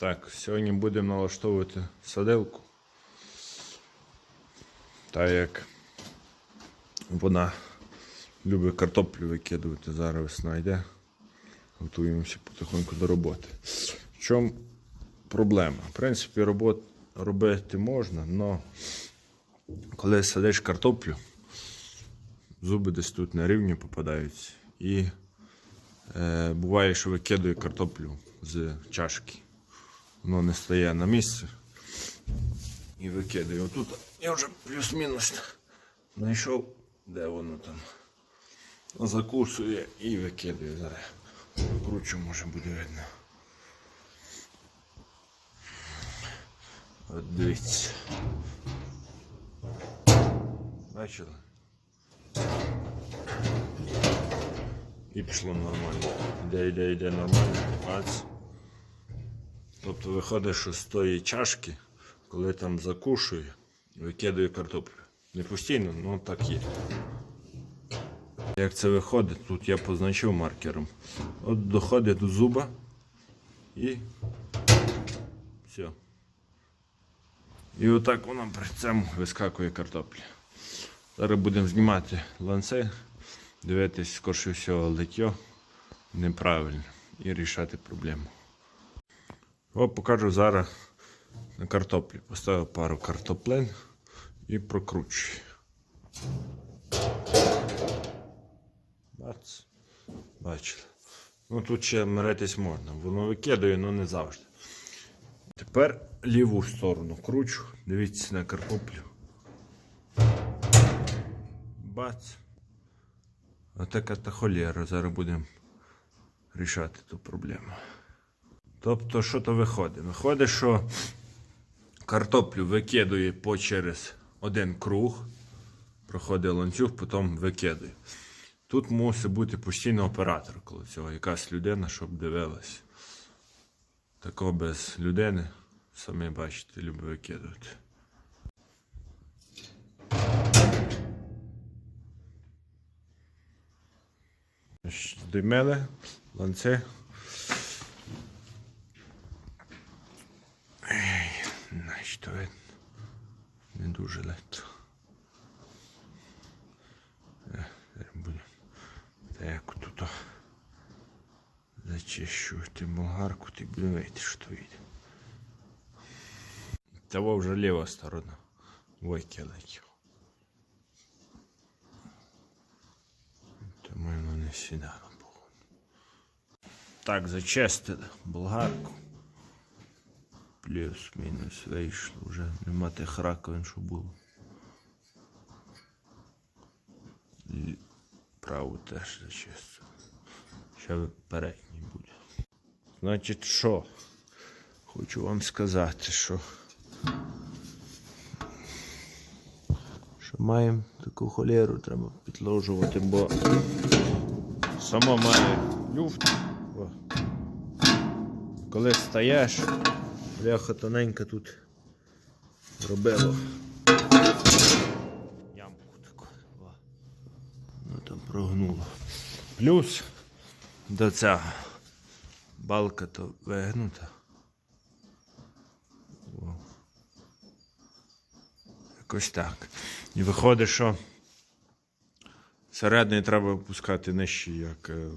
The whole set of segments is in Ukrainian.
Так, сьогодні будемо налаштовувати садилку. Так як вона любить картоплю викидувати, зараз весна йде. Готуємося потихоньку до роботи. В чому проблема? В принципі, робот робити можна, але коли садиш картоплю, зуби десь тут на рівні попадаються. І е, буває, що викидаю картоплю з чашки. Воно не стає на місце. І викидаю. Отут я вже плюс-мінус знайшов, де воно там. Закусує і викидаю зараз. Кручу, може буде видно. От дивіться. Бачили? І пішло нормально. Іде, йде, йде нормально. Бац. Тобто виходить, що з тої чашки, коли там закушує, викидає картоплю. Не постійно, але так є. Як це виходить, тут я позначив маркером. От доходить до зуба і все. І отак воно при цьому вискакує картопля. Зараз будемо знімати ланци, дивитись, скорше всього, лиття неправильно і рішати проблему. О, покажу зараз на картоплі. Поставив пару картоплин і прокручую. Бац. Бачили. Ну тут ще миритись можна. Воно викидає, але не завжди. Тепер ліву сторону кручу. Дивіться на картоплю. Бац. Отака та холєра. Зараз будемо рішати ту проблему. Тобто, що то виходить? Виходить, що картоплю викидує по через один круг, проходить ланцюг, потім викидує. Тут мусить бути постійно оператор коло цього, якась людина, щоб дивилась. Такого без людини, самі бачите, любить викидувати. Здимели ланци. То видно. Не дуже легко. Е, будемо так тут зачищувати болгарку, ти видіти, що вийде. Того вже ліва сторона. Викидать. Тому воно не сідало, походу. Так, зачистили болгарку. Плюс-мінус вийшло вже. Нема тих раковин, що було. І праву теж зачистили. Ще передній буде. Значить, що? Хочу вам сказати, що. Що маємо таку холєру, треба підложувати, бо сама має люфт. Коли стаєш, бляха тоненька тут робило. Ямку таку. Ну там прогнуло. Плюс до цього балка то вигнута. О. Якось так. І виходить, що середньої треба опускати нижче, як е,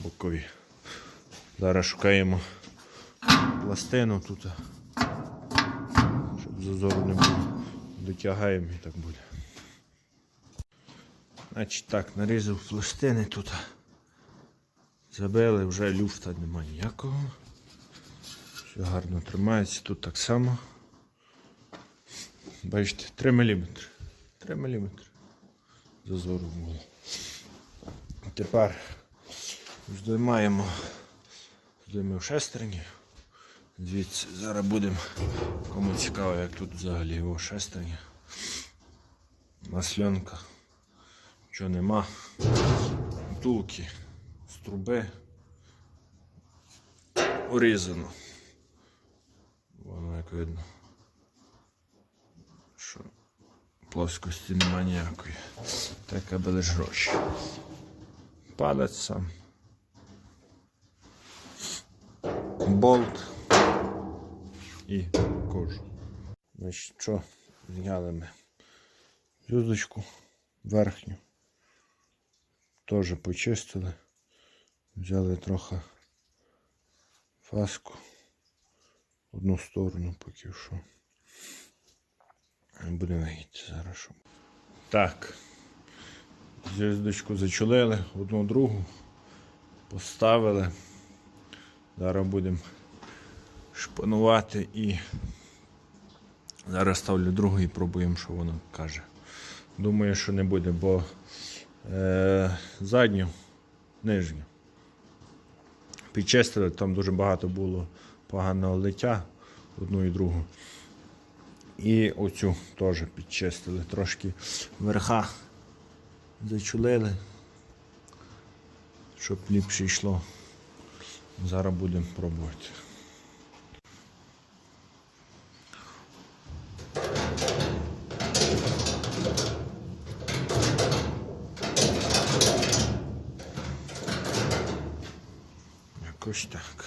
бокові. Зараз шукаємо пластину тут, щоб зазору не було. Дотягаємо і так буде. Значить так, нарізав пластини тут. Забили, вже люфта немає ніякого. Все гарно тримається, тут так само. Бачите, 3 мм. 3 мм. Зазору було. Тепер здіймаємо здіймемо шестерні. Звідси зараз будемо. Кому цікаво, як тут взагалі його шестерні. Масльонка. Нічого нема. Втулки з труби. Урізано. Воно як видно. Що плоскості нема ніякої. Така би лиш гроші. Палець сам. Болт. І кожу. Значить, що зняли ми зв'язочку верхню. Теж почистили. Взяли трохи фаску. Одну сторону поки що. Будемо їсти зараз. Так. Зв'язочку зачулили, одну другу. Поставили. Зараз будемо шпанувати і зараз ставлю другу і пробуємо, що воно каже. Думаю, що не буде, бо е, задню, нижню. Підчистили, там дуже багато було поганого лиття одну і другу. І оцю теж підчистили. Трошки верха зачулили, щоб ліпше йшло. Зараз будемо пробувати. Якось так.